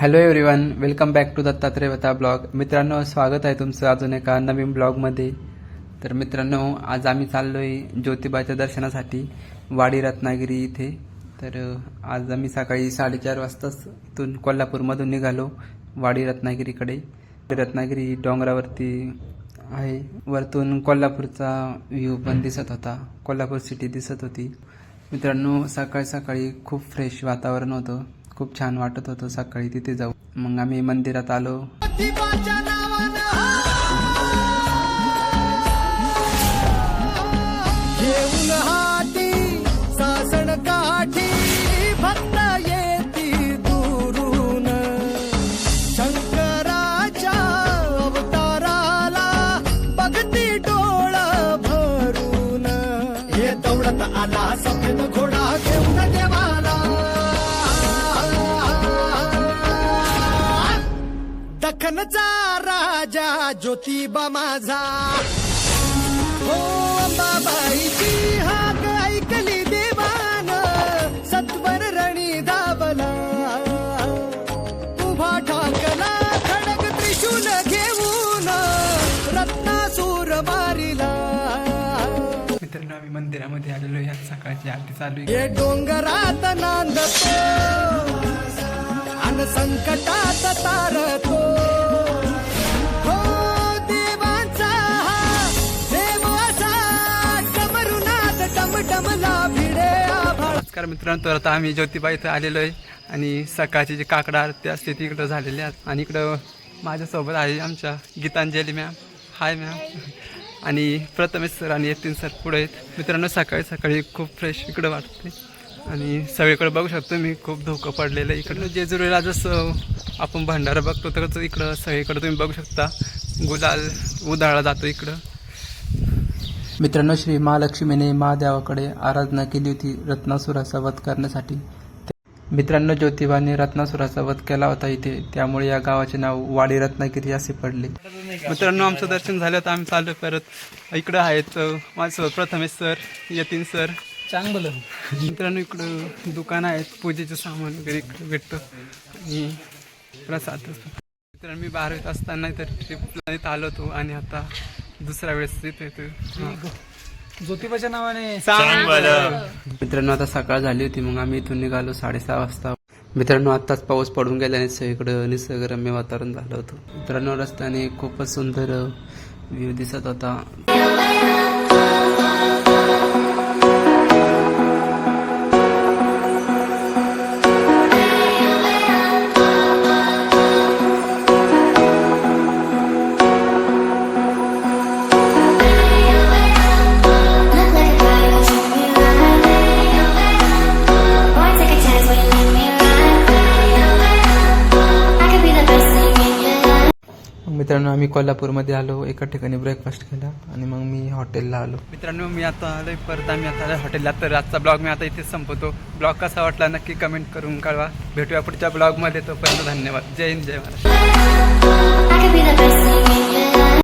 Hello everyone welcome back to Dattatray वता blog मित्रांनो स्वागत आहे तुमचं अजून एका नवीन ब्लॉगमध्ये तर मित्रांनो आज आम्ही चाललो आहे ज्योतिबाच्या दर्शनासाठी वाडी रत्नागिरी इथे. तर आज आम्ही सकाळी साडेचार वाजताच इथून कोल्हापूरमधून निघालो वाडी रत्नागिरीकडे. रत्नागिरी डोंगरावरती आहे. वरतून कोल्हापूरचा व्ह्यू पण दिसत होता. कोल्हापूर सिटी दिसत होती. मित्रांनो सकाळी सकाळी खूप फ्रेश वातावरण होतं. खूप छान वाटत होतं सकाळी तिथे जाऊ मग आम्ही मंदिरात आलो. घेऊन हाती दखनचा राजा ज्योतिबा माझा. हो अंबाबाईची हाक ऐकली देवान सत्वर रणी दाबला. उभा ठाकला खडक त्रिशूल घेऊन रत्नासूर मारिला. मित्रांनो आम्ही मंदिरामध्ये आलेलो या सकाळची आरती चालू आहे. हे डोंगरात नांदतो. अन संकटात तारतो. नमस्कार मित्रांनो तर आता आम्ही ज्योतिबा इथं आलेलो आहे आणि सकाळची जी काकडा आरती असते ती इकडं झालेली आहेत. आणि इकडं माझ्यासोबत आहे आमच्या गीतांजली मॅम हाय मॅम आणि प्रथमेश सर आणि यतीन सर पुढे आहेत. मित्रांनो सकाळी सकाळी खूप फ्रेश इकडं वाटते. आणि सगळीकडे बघू शकतो मी खूप धोकं पडलेलं आहे इकडनं जेजुरीला जसं आपण भंडारा बघतो तरच इकडं सगळीकडं तुम्ही बघू शकता. गुलाल उधाळा जातो इकडं. मित्रांनो श्री महालक्ष्मीने महादेवाकडे आराधना केली होती रत्नासुराचा वध करण्यासाठी. मित्रांनो ज्योतिबाने रत्नासुराचा वध केला होता इथे. त्यामुळे या गावाचे नाव वाडी रत्नागिरी असे पडले. मित्रांनो आमचं दर्शन झालं तर आम्ही चाललो परत. इकडं आहेत माझ्यासोबत प्रथमेश सर यतीन सर. चांगलं. मित्रांनो इकडं दुकान आहेत पूजेचं सामान वगैरे इकडं भेटतं. आणि प्रसाद मित्रांनो मी बारावीत असताना तर ट्रिपला इथं आलो होतो. आणि आता दुसऱ्या वेळेस येतो ज्योतिबाच्या नावाने. मित्रांनो आता सकाळ झाली होती मग आम्ही इथून निघालो साडेसहा वाजता. मित्रांनो आत्ताच पाऊस पडून गेल्याने सगळीकडं निसर्गरम्य वातावरण झालं होतं. मित्रांनो रस्त्याने खूपच सुंदर व्ह्यू दिसत होता. मित्रांनो आम्ही कोल्हापूरमध्ये आलो एका ठिकाणी ब्रेकफास्ट केला आणि मग मी हॉटेलला आलो. मित्रांनो मी आता आलोय परत. आम्ही आता हॉटेलला तर आजचा ब्लॉग मी आता इथेच संपवतो. ब्लॉग कसा वाटला नक्की कमेंट करून कळवा. भेटूया पुढच्या ब्लॉगमध्ये तोपर्यंत धन्यवाद. जय हिंद जय महाराष्ट्र.